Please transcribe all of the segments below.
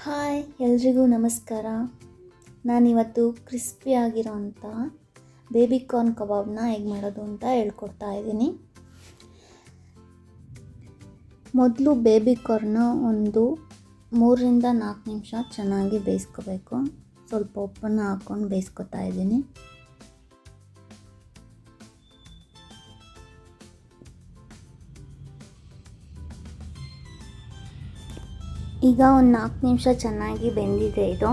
Hi, ಎಲ್ರಿಗೂ ನಮಸ್ಕಾರ. ನಾನಿವತ್ತು ಕ್ರಿಸ್ಪಿ ಆಗಿರೋಂಥ ಬೇಬಿ ಕಾರ್ನ್ ಕಬಾಬ್ನ ಹೇಗೆ ಮಾಡೋದು ಅಂತ ಹೇಳ್ಕೊಡ್ತಾ ಇದ್ದೀನಿ. ಮೊದಲು ಬೇಬಿ ಕಾರ್ನ ಒಂದು ಮೂರರಿಂದ ನಾಲ್ಕು ನಿಮಿಷ ಚೆನ್ನಾಗಿ ಬೇಯಿಸ್ಕೋಬೇಕು. ಸ್ವಲ್ಪ ಉಪ್ಪನ್ನು ಹಾಕ್ಕೊಂಡು ಬೇಯಿಸ್ಕೊತಾ ಇದ್ದೀನಿ. ಈಗ ಒಂದು ನಾಲ್ಕು ನಿಮಿಷ ಚೆನ್ನಾಗಿ ಬೆಂದಿದೆ ಇದು.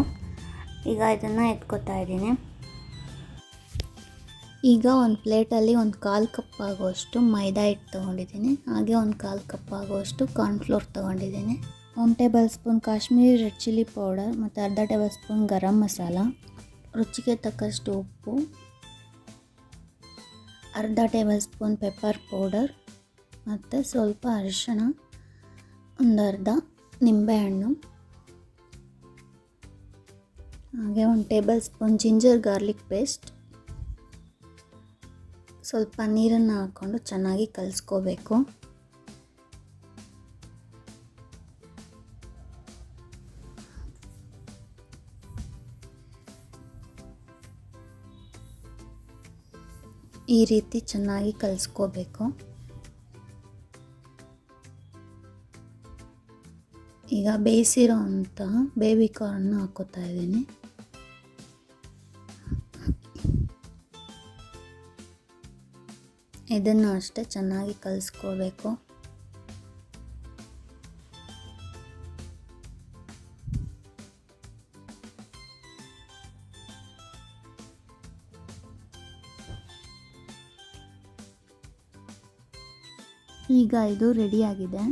ಈಗ ಇದನ್ನು ಎತ್ಕೊತಾ ಇದ್ದೀನಿ. ಈಗ ಒಂದು ಪ್ಲೇಟಲ್ಲಿ ಒಂದು ಕಾಲು ಕಪ್ ಆಗುವಷ್ಟು ಮೈದಾ ಹಿಟ್ಟು ತೊಗೊಂಡಿದ್ದೀನಿ. ಹಾಗೆ ಒಂದು ಕಾಲು ಕಪ್ ಆಗುವಷ್ಟು ಕಾರ್ನ್ಫ್ಲೋರ್ ತೊಗೊಂಡಿದ್ದೀನಿ. ಒಂದು tablespoon Kashmiri red chilli powder ಮತ್ತು ಅರ್ಧ ಟೇಬಲ್ ಸ್ಪೂನ್ ಗರಂ ಮಸಾಲ, ರುಚಿಗೆ ತಕ್ಕಷ್ಟು ಉಪ್ಪು, ಅರ್ಧ ಟೇಬಲ್ ಸ್ಪೂನ್ ಪೆಪ್ಪರ್ ಪೌಡರ್ ಮತ್ತು ಸ್ವಲ್ಪ ಅರಿಶಿಣ, ಒಂದು ಅರ್ಧ ನಿಂಬೆಹಣ್ಣು. ಹಾಗೆ ಒಂದು tablespoon ginger garlic paste. ಸ್ವಲ್ಪ ನೀರನ್ನು ಹಾಕ್ಕೊಂಡು ಚೆನ್ನಾಗಿ ಕಲಿಸ್ಕೋಬೇಕು. ಈ ರೀತಿ ಚೆನ್ನಾಗಿ ಕಲಿಸ್ಕೋಬೇಕು. ಈಗ ಬೇಯಿಸಿರೋ ಅಂಥ ಬೇಬಿ ಕಾರ್ನ್ ಹಾಕೋತಾ ಇದ್ದೀನಿ. ಇದನ್ನು ಅಷ್ಟೇ ಚೆನ್ನಾಗಿ ಕಲಿಸ್ಕೋಬೇಕು. ಈಗ ಇದು ರೆಡಿಯಾಗಿದೆ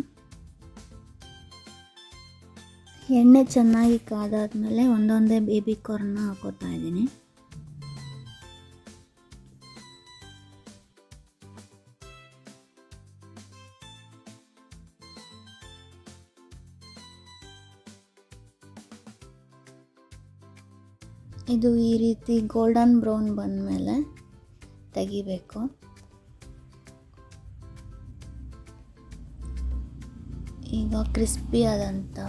ಎಣ್ಣೆ ಚೆನ್ನಾಗಿ ಕಾದಾದ್ಮೇಲೆ ಒಂದೊಂದೇ ಬೇಬಿ ಕಾರ್ನ ಹಾಕೋತಾ ಇದ್ದೀನಿ. ಇದು ಈ ರೀತಿ ಗೋಲ್ಡನ್ ಬ್ರೌನ್ ಬಂದಮೇಲೆ ತೆಗಿಬೇಕು. ಈಗ ಕ್ರಿಸ್ಪಿ ಆದಂಥ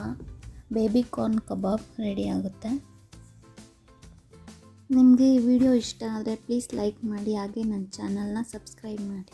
ಬೇಬಿ ಕಾರ್ನ್ ಕಬಾಬ್ ರೆಡಿ ಆಗುತ್ತೆ. ನಿಮಗೆ ಈ ವಿಡಿಯೋ ಇಷ್ಟ ಆದರೆ ಪ್ಲೀಸ್ ಲೈಕ್ ಮಾಡಿ, ಹಾಗೆ ನನ್ನ ಚಾನಲ್ನ ಸಬ್ಸ್ಕ್ರೈಬ್ ಮಾಡಿ.